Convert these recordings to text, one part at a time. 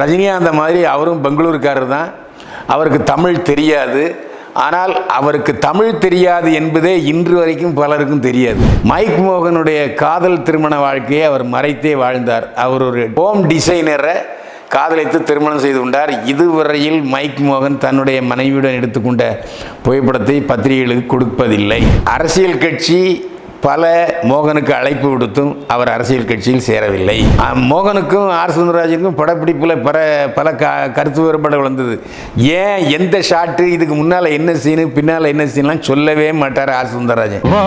ரஜினிகாந்த் மாதிரி அவரும் பெங்களூருக்காரர் தான் அவருக்கு தமிழ் தெரியாது. ஆனால் அவருக்கு தமிழ் தெரியாது என்பதே இன்று வரைக்கும் பலருக்கும் தெரியாது. மைக் மோகனுடைய காதல் திருமண வாழ்க்கையை அவர் மறைத்தே வாழ்ந்தார். அவர் ஒரு ஹோம் டிசைனரை காதலித்து திருமணம் செய்து கொண்டார். இதுவரையில் மைக் மோகன் தன்னுடைய மனைவியுடன் எடுத்துக்கொண்ட புகைப்படத்தை பத்திரிகைகளுக்கு கொடுப்பதில்லை. அரசியல் கட்சி பல மோகனுக்கு அழைப்பு விடுத்தும் அவர் அரசியல் கட்சியில் சேரவில்லை. மோகனுக்கும் ஆர். சுந்தரராஜனுக்கும் படப்பிடிப்பில் பல பல க கருத்து வேறுபாடுகள் வந்தது ஏன் எந்த ஷாட்டு இதுக்கு முன்னால் என்ன சீனு பின்னால் என்ன சீன்லாம் சொல்லவே மாட்டார் ஆர். சுந்தரராஜன். வா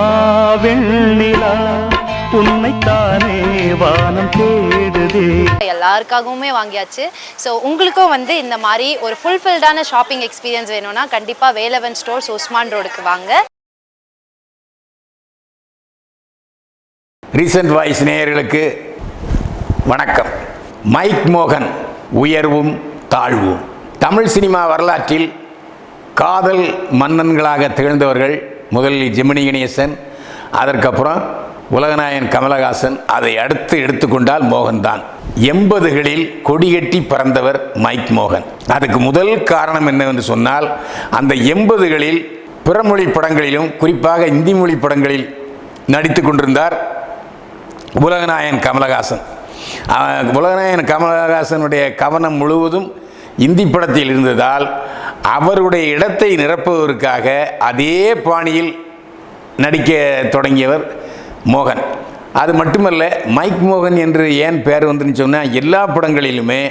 வெண்ணிலா உன்னைத்தானே வானம் தேடுதே. எல்லாருக்காகவுமே வாங்கியாச்சு. ஸோ உங்களுக்கும் வந்து இந்த மாதிரி ஒரு ஃபுல்ஃபில்டான ஷாப்பிங் எக்ஸ்பீரியன்ஸ் வேணும்னா கண்டிப்பாக வேலவன் ஸ்டோர்ஸ் உஸ்மான் ரோடுக்கு வாங்க. ரீசன்ட் வாய்ஸ் நேயர்களுக்கு வணக்கம். மைக் மோகன் உயர்வும் தாழ்வும். தமிழ் சினிமா வரலாற்றில் காதல் மன்னன்களாக திகழ்ந்தவர்கள் முதலில் ஜெமினி கணேசன் அதற்கப்புறம் உலகநாயன் கமலஹாசன் அதை அடுத்து எடுத்துக்கொண்டால் மோகன்தான். எண்பதுகளில் கொடிகட்டி பறந்தவர் மைக் மோகன் அதுக்கு முதல் காரணம் என்னவென்று சொன்னால் அந்த எண்பதுகளில் பிறமொழி படங்களிலும் குறிப்பாக இந்தி மொழி படங்களில் நடித்து கொண்டிருந்தார் உலகநாயன் கமலஹாசன். உலகநாயன் கமலஹாசனுடைய கவனம் முழுவதும் இந்தி படத்தில் இருந்ததால் அவருடைய இடத்தை நிரப்புவதற்காக அதே பாணியில் நடிக்க தொடங்கியவர் மோகன். அது மட்டுமல்ல மைக் மோகன் என்று ஏன் பேர் வந்துன்னு சொன்னால் எல்லா படங்களிலுமே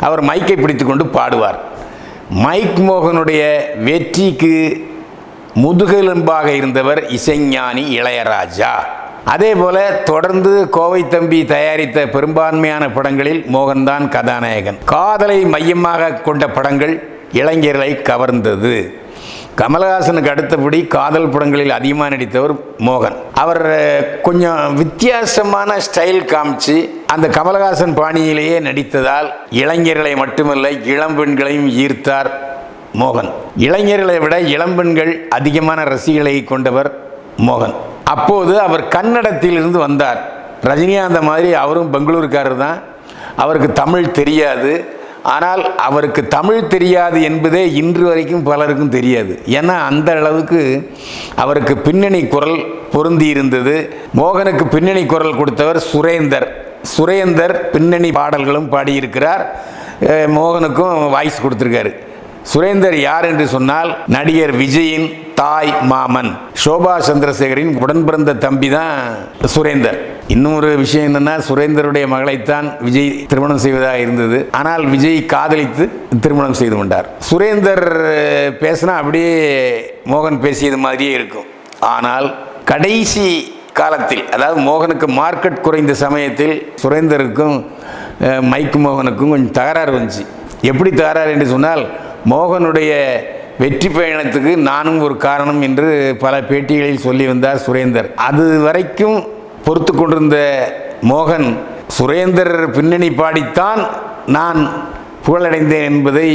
அவர் மைக்கை பிடித்துக்கொண்டு பாடுவார். மைக் மோகனுடைய வெற்றிக்கு முதுகெலும்பாக இருந்தவர் இசைஞானி இளையராஜா. அதே போல தொடர்ந்து கோவை தம்பி தயாரித்த பெரும்பான்மையான படங்களில் மோகன்தான் கதாநாயகன். காதலை மையமாக கொண்ட படங்கள் இளைஞர்களை கவர்ந்தது. கமலஹாசனுக்கு அடுத்தபடி காதல் படங்களில் அதிகமாக நடித்தவர் மோகன். அவர் கொஞ்சம் வித்தியாசமான ஸ்டைல் காமிச்சு அந்த கமலஹாசன் பாணியிலேயே நடித்ததால் இளைஞர்களை மட்டுமல்ல இளம்பெண்களையும் ஈர்த்தார் மோகன். இளைஞர்களை விட இளம்பெண்கள் அதிகமான ரசிகளை கொண்டவர் மோகன். அப்போது அவர் கன்னடத்திலிருந்து வந்தார். ரஜினிகாந்த மாதிரி அவரும் பெங்களூருக்காரர் தான். அவருக்கு தமிழ் தெரியாது. ஆனால் அவருக்கு தமிழ் தெரியாது என்பதே இன்று வரைக்கும் பலருக்கும் தெரியாது. ஏன்னா அந்த அளவுக்கு அவருக்கு பின்னணி குரல் பொருந்தி இருந்தது. மோகனுக்கு பின்னணி குரல் கொடுத்தவர் சுரேந்தர். சுரேந்தர் பின்னணி பாடல்களும் பாடியிருக்கிறார். மோகனுக்கும் வாய்ஸ் கொடுத்துருக்காரு. சுரேந்தர் யார் என்று சொன்னால் நடிகர் விஜயின் தாய் மாமன். சோபா சந்திரசேகரின் உடன் பிறந்த தம்பி தான் சுரேந்தர். இன்னொரு விஷயம் என்னன்னா சுரேந்தருடைய மகளைத்தான் விஜய் திருமணம் செய்வதாக இருந்தது. ஆனால் விஜய் காதலித்து திருமணம் செய்து கொண்டார். சுரேந்தர் பேசினா அப்படியே மோகன் பேசியது மாதிரியே இருக்கும். ஆனால் கடைசி காலத்தில் அதாவது மோகனுக்கு மார்க்கெட் குறைந்த சமயத்தில் சுரேந்தருக்கும் மைக்கு மைக் மோகனுக்கும் கொஞ்சம் தகராறு வந்துச்சு. எப்படி தகராறு என்று சொன்னால் மோகனுடைய வெற்றி பயணத்துக்கு நானும் ஒரு காரணம் என்று பல பேட்டிகளில் சொல்லி வந்தார் சுரேந்தர். அது வரைக்கும் பொறுத்து கொண்டிருந்த மோகன் சுரேந்தர் பின்னணி பாடித்தான் நான் புகழடைந்தேன் என்பதை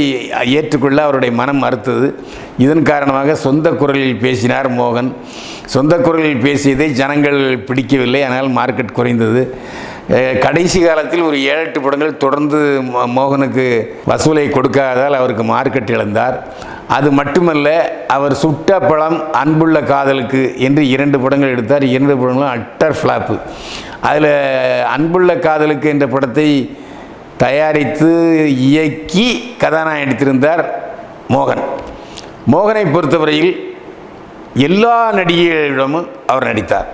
ஏற்றுக்கொள்ள அவருடைய மனம் மறுத்தது. இதன் காரணமாக சொந்த குரலில் பேசினார் மோகன். சொந்த குரலில் பேசியதை ஜனங்கள் பிடிக்கவில்லை ஆனால் மார்க்கெட் குறைந்தது. கடைசி காலத்தில் ஒரு ஏழு எட்டு படங்கள் தொடர்ந்து மோகனுக்கு வசூலை கொடுக்காததால் அவருக்கு மார்க்கெட் இழந்தார். அது மட்டுமல்ல அவர் சுட்ட பழம் அன்புள்ள காதலுக்கு என்று இரண்டு படங்கள் எடுத்தார். இரண்டு படங்களும் அட்டர் ஃப்ளாப்பு. அதில் அன்புள்ள காதலுக்கு என்ற படத்தை தயாரித்து இயக்கி கதாநாயகன் எடுத்திருந்தார் மோகன். மோகனை பொறுத்தவரையில் எல்லா நடிகைகளிடமும் அவர் நடித்தார்.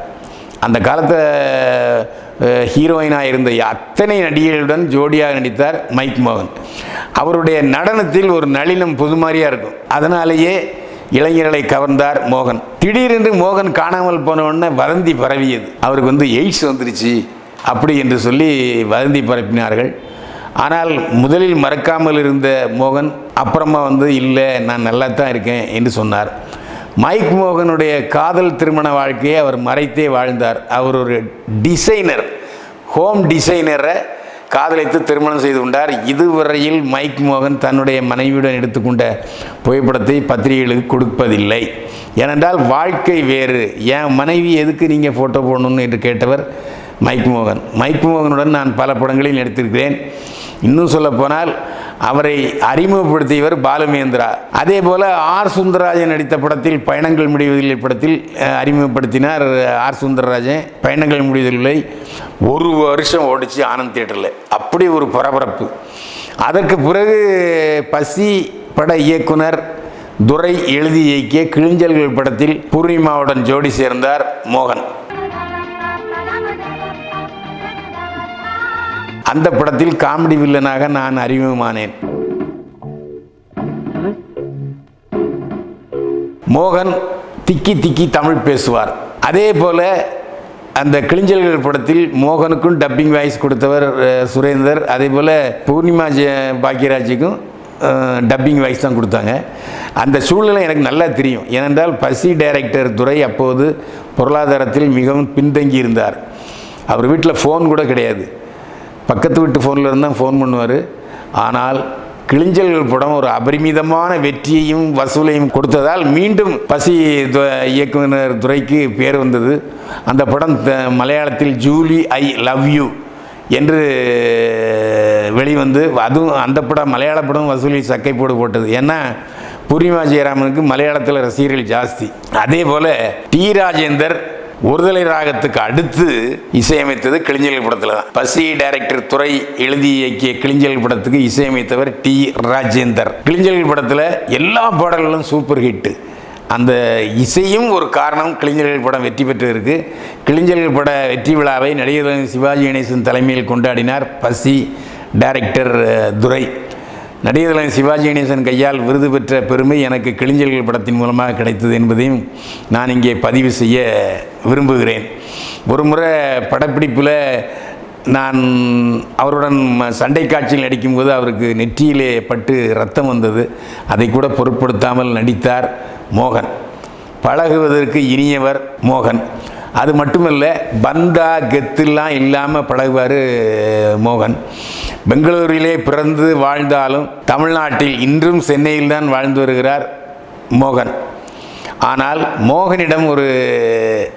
அந்த காலத்தில் ஹீரோயினாக இருந்த அத்தனை நடிகைகளுடன் ஜோடியாக நடித்தார் மைக் மோகன். அவருடைய நடனத்தில் ஒரு நளினம் புதுமாரியாக இருக்கும். அதனாலேயே இளைஞர்களை கவர்ந்தார் மோகன். திடீரென்று மோகன் காணாமல் போன உடனே வதந்தி பரவியது. அவருக்கு வந்து எய்ட்ஸ் வந்துருச்சு அப்படி என்று சொல்லி வதந்தி பரப்பினார்கள். ஆனால் முதலில் மறக்காமல் இருந்த மோகன் அப்புறமா வந்து இல்லை நான் நல்லா தான் இருக்கேன் என்று சொன்னார். மைக் மோகனுடைய காதல் திருமண வாழ்க்கையை அவர் மறைத்தே வாழ்ந்தார். அவர் ஒரு டிசைனர் ஹோம் டிசைனரை காதலித்து திருமணம் செய்து கொண்டார். இதுவரையில் மைக் மோகன் தன்னுடைய மனைவியுடன் எடுத்துக்கொண்ட புகைப்படத்தை பத்திரிகைகளுக்கு கொடுப்பதில்லை. ஏனென்றால் வாழ்க்கை வேறு. என் மனைவி எதுக்கு நீங்கள் ஃபோட்டோ போடணும்னு என்று கேட்டவர் மைக் மோகன். மைக் மோகனுடன் நான் பல படங்களில் எடுத்திருக்கிறேன். இன்னும் சொல்லப்போனால் அவரை அறிமுகப்படுத்தியவர் பாலுமேந்திரா அதே போல் ஆர் சுந்தரராஜன் நடித்த படத்தில் பயணங்கள் முடிவதில்லை படத்தில் அறிமுகப்படுத்தினார் ஆர் சுந்தரராஜன் பயணங்கள் முடிவதில்லை. ஒரு வருஷம் ஓடிச்சு ஆனந்த் தியேட்டரில். அப்படி ஒரு பரபரப்பு. அதற்கு பிறகு பசி பட இயக்குனர் துரை எழுதி இயக்கிய கிழிஞ்சல்கள் படத்தில் பூர்ணிமாவுடன் ஜோடி சேர்ந்தார் மோகன். அந்த படத்தில் காமெடி வில்லனாக நான் அறிமுகமானேன். மோகன் திக்கி திக்கி தமிழ் பேசுவார். அதே போல அந்த கிளிஞ்சல்கள் படத்தில் மோகனுக்கும் டப்பிங் வாய்ஸ் கொடுத்தவர் சுரேந்தர். அதே போல் பூர்ணிமா பாக்யராஜுக்கும் டப்பிங் வாய்ஸ் தான் கொடுத்தாங்க. அந்த சூழ்நிலை எனக்கு நல்லா தெரியும். ஏனென்றால் பசி டைரக்டர் துரை அப்போது பொருளாதாரத்தில் மிகவும் பின்தங்கி இருந்தார் அவர் வீட்டில் ஃபோன் கூட கிடையாது. பக்கத்து வீட்டு ஃபோனில் இருந்தால் ஃபோன் பண்ணுவார். ஆனால் கிளிஞ்சல்கள் படம் ஒரு அபரிமிதமான வெற்றியையும் வசூலையும் கொடுத்ததால் மீண்டும் பசி இயக்குனர் துறைக்கு பேர் வந்தது. அந்த படம் த- மலையாளத்தில் ஜூலி ஐ லவ் யூ என்று வெளிவந்து அதுவும் அந்த படம் மலையாள படம் வசூலி சக்கை போடு போட்டது. ஏன்னா பூர்ணிமா ஜெயராமனுக்கு மலையாளத்தில் ரசிகர்கள் ஜாஸ்தி. அதே போல் டி ராஜேந்தர் ஒருதலை ராகத்துக்கு அடுத்து இசையமைத்தது கிளிஞ்சல் படத்தில் தான். பசி டைரக்டர் துறை எழுதி இயக்கிய கிளிஞ்சல் படத்துக்கு இசையமைத்தவர் டி ராஜேந்தர். கிளிஞ்சல் படத்தில் எல்லா பாடல்களும் சூப்பர் ஹிட்டு அந்த இசையும் ஒரு காரணம் கிளிஞ்சல்கள் படம் வெற்றி பெற்றதற்கு கிளிஞ்சல்கள் பட வெற்றி விழாவை நடிகர் சிவாஜி கணேசன் தலைமையில் கொண்டாடினார் பசி டைரக்டர் துரை. நடிகர்களின் சிவாஜி கணேசன் கையால் விருது பெற்ற பெருமை எனக்கு கிளிஞ்சல்கள் படத்தின் மூலமாக கிடைத்தது என்பதையும் நான் இங்கே பதிவு செய்ய விரும்புகிறேன். ஒரு முறை படப்பிடிப்பில் நான் அவருடன் ம- சண்டை காட்சியில் நடிக்கும்போது அவருக்கு நெற்றியிலே பட்டு ரத்தம் வந்தது. அதை கூட பொருட்படுத்தாமல் நடித்தார் மோகன். பழகுவதற்கு இனியவர் மோகன். அது மட்டும் இல்லை பந்தா கெத்துலாம் இல்லாமல் பழகுவார் மோகன். பெங்களூரிலே பிறந்து வாழ்ந்தாலும் தமிழ்நாட்டில் இன்றும் சென்னையில் தான் வாழ்ந்து வருகிறார் மோகன். ஆனால் மோகனிடம் ஒரு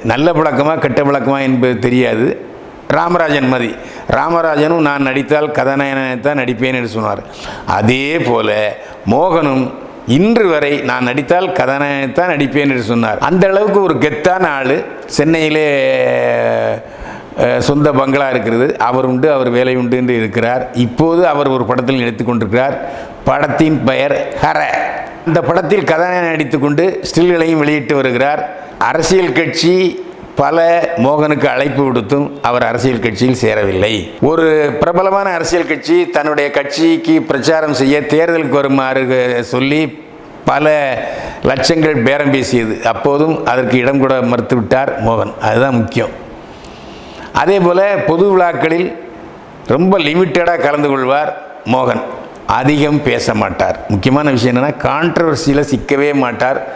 நல்ல பழக்கமா கெட்ட பழக்கமா என்பது தெரியாது. ராமராஜன் மதி. ராமராஜனும் நான் நடித்தால் கதாநாயகனைத்தான் நடிப்பேன் என்று சொன்னார். அதே போல மோகனும் இன்று வரை நான் நடித்தால் கதாநாயகத்தான் நடிப்பேன் என்று சொன்னார். அந்த அளவுக்கு ஒரு கெத்தான ஆள். சென்னையிலே சொந்த பங்களா இருக்கிறது. அவர் உண்டு அவர் வேலை உண்டு என்று இருக்கிறார். இப்போது அவர் ஒரு படத்தில் நடித்து கொண்டிருக்கிறார். படத்தின் பெயர் ஹர. இந்த படத்தில் கதாநாயகன் நடித்துக்கொண்டு ஸ்டில்களையும் வெளியிட்டு வருகிறார். அரசியல் கட்சி பல மோகனுக்கு அழைப்பு விடுத்தும் அவர் அரசியல் கட்சியில் சேரவில்லை. ஒரு பிரபலமான அரசியல் கட்சி தன்னுடைய கட்சிக்கு பிரச்சாரம் செய்ய தேர்தலுக்கு வருமாறு சொல்லி பல லட்சங்கள் பேரம் பேசியது. அப்போதும் அதற்கு இடம் கூட மறுத்துவிட்டார் மோகன். அதுதான் முக்கியம். அதே போல் பொது விழாக்களில் ரொம்ப லிமிட்டடாக கலந்து கொள்வார் மோகன். அதிகம் பேச மாட்டார். முக்கியமான விஷயம் என்னென்னா கான்ட்ரவர்சியில் சிக்கவே மாட்டார்.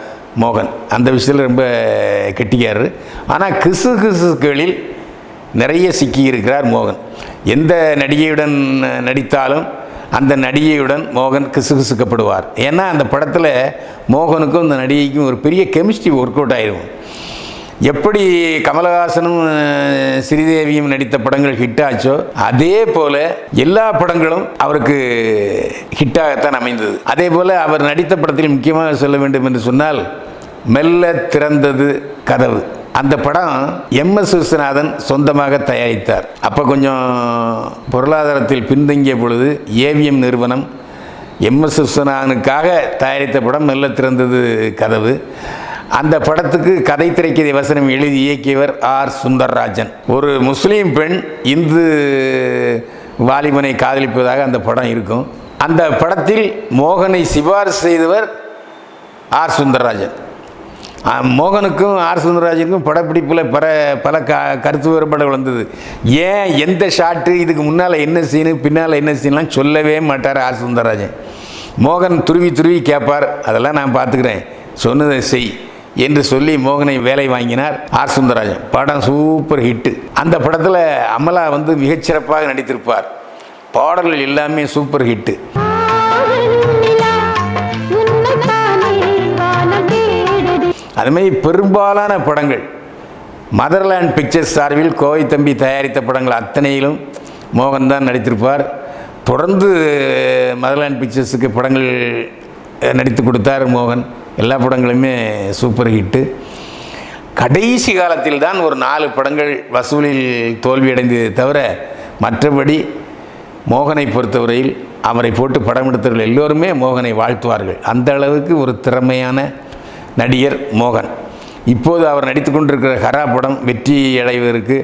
மோகன். அந்த விஷயத்தில் ரொம்ப கெட்டிக்காரு ஆனால் கிசு கிசுகளில் நிறைய சிக்கியிருக்கிறார் மோகன். எந்த நடிகையுடன் நடித்தாலும் அந்த நடிகையுடன் மோகன் கிசுகிசுக்கப்படுவார் ஏன்னா அந்த படத்தில் மோகனுக்கும் அந்த நடிகைக்கும் ஒரு பெரிய கெமிஸ்ட்ரி ஒர்க் அவுட் ஆயிடும் எப்படி கமலஹாசனும் ஸ்ரீதேவியும் நடித்த படங்கள் ஹிட் ஆச்சோ அதே போல் எல்லா படங்களும் அவருக்கு ஹிட்டாகத்தான் அமைந்தது. அதே போல் அவர் நடித்த படத்தில் முக்கியமாக சொல்ல வேண்டும் என்று சொன்னால் மெல்ல திறந்தது கதவு. அந்த படம் எம் எஸ் விஸ்வநாதன் சொந்தமாக தயாரித்தார். அப்போ கொஞ்சம் பொருளாதாரத்தில் பின்தங்கிய பொழுது ஏவிஎம் நிறுவனம் எம் எஸ் விஸ்வநாதனுக்காக தயாரித்த படம் மெல்ல திறந்தது கதவு. அந்த படத்துக்கு கதை திரைக்கதை வசனம் எழுதி இயக்கியவர் ஆர். சுந்தர்ராஜன். ஒரு முஸ்லீம் பெண் இந்து வாலிபனை காதலிப்பதாக அந்த படம் இருக்கும். அந்த படத்தில் மோகனை சிபாரிசு செய்தவர் ஆர். சுந்தர்ராஜன். மோகனுக்கும் ஆர். சுந்தரராஜனுக்கும் படப்பிடிப்பில் பல பல க கருத்து வேறுபாடுகள் வந்தது. ஏன் எந்த ஷாட்டு இதுக்கு முன்னால் என்ன சீனு பின்னால் என்ன சீன்லாம் சொல்லவே மாட்டார் ஆர். சுந்தரராஜன். மோகன் துருவி துருவி கேட்பார். அதெல்லாம் நான் பார்த்துக்கிறேன். சொன்னதை செய் என்று சொல்லி மோகனை வேலை வாங்கினார் ஆர். சுந்தரராஜன். படம் சூப்பர் ஹிட்டு. அந்த படத்தில் அமலா வந்து மிகச்சிறப்பாக நடித்திருப்பார். பாடல்கள் எல்லாமே சூப்பர் ஹிட்டு. அதுமாதிரி பெரும்பாலான படங்கள். மதர்லேண்ட் பிக்சர்ஸ் சார்பில் கோவை தம்பி தயாரித்த படங்கள் அத்தனையிலும் மோகன் தான் நடித்திருப்பார். தொடர்ந்து மதர்லேண்ட் பிக்சர்ஸுக்கு படங்கள் நடித்து கொடுத்தார் மோகன். எல்லா படங்களுமே சூப்பர் ஹிட்டு கடைசி காலத்தில் தான் ஒரு நாலு படங்கள் வசூலில் தோல்வியடைந்ததை தவிர மற்றபடி மோகனை பொறுத்தவரையில் அவரை போட்டு படம் எடுத்தவர்கள் எல்லோருமே மோகனை வாழ்த்துவார்கள். அந்த அளவுக்கு ஒரு திறமையான நடிகர் மோகன். இப்போது அவர் நடித்து கொண்டிருக்கிற ஹரா படம் வெற்றி அடைவதற்கு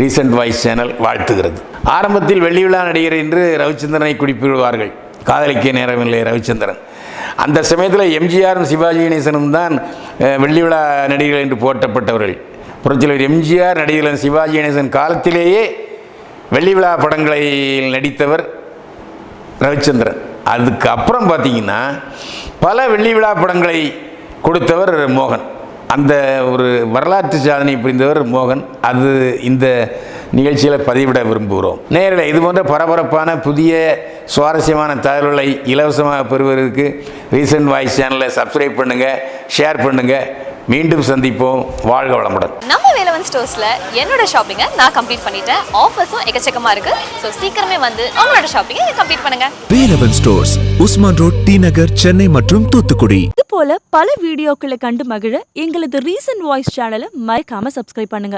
ரீசன்ட் வாய்ஸ் சேனல் வாழ்த்துகிறது. ஆரம்பத்தில் வெள்ளி விழா நடிகர் என்று ரவிச்சந்திரனை குறிப்பிடுவார்கள். காதலிக்க நேரமில்லை ரவிச்சந்திரன். அந்த சமயத்தில் எம்ஜிஆரும் சிவாஜி கணேசனும் தான் வெள்ளிவிழா வெள்ளி விழா நடிகர்கள் என்று போற்றப்பட்டவர்கள். புரட்சியாளர் எம்ஜிஆர் நடிகர் சிவாஜி கணேசன் காலத்திலேயே வெள்ளி விழா படங்களில் நடித்தவர் ரவிச்சந்திரன். அதுக்கு அப்புறம் பார்த்தீங்கன்னா பல வெள்ளி விழா படங்களை கொடுத்தவர் மோகன். அந்த ஒரு வரலாற்று சாதனை புரிந்தவர் மோகன். அது இந்த நிகழ்ச்சியில் பதிவிட விரும்புகிறோம். நேரில் இது போன்ற பரபரப்பான புதிய சுவாரஸ்யமான தகவல்களை இலவசமாக பெறுவதற்கு ரீசன்ட் வாய்ஸ் சேனலை சப்ஸ்கிரைப் பண்ணுங்கள் ஷேர் பண்ணுங்கள் மீண்டும் சந்திப்போம். வாழ்க வளமுடன். வேலவன் ஸ்டோர்ஸ்ல என்னோட ஷாப்பிங்கை நான் கம்ப்ளீட் பண்ணிட்டேன். ஆஃபர்ஸும் எக்கச்சக்கமா இருக்கு. ஸோ சீக்கிரமே வந்து உங்களோட ஷாப்பிங்கை கம்ப்ளீட் பண்ணுங்க. Velavan stores Usman road T Nagar Chennai மற்றும் தூத்துக்குடி. இது போல பல வீடியோக்களை கண்டு மகிழ எங்களது ரீசன்ட் வாய்ஸ் சேனலை மறக்காம சப்ஸ்கிரைப் பண்ணுங்க.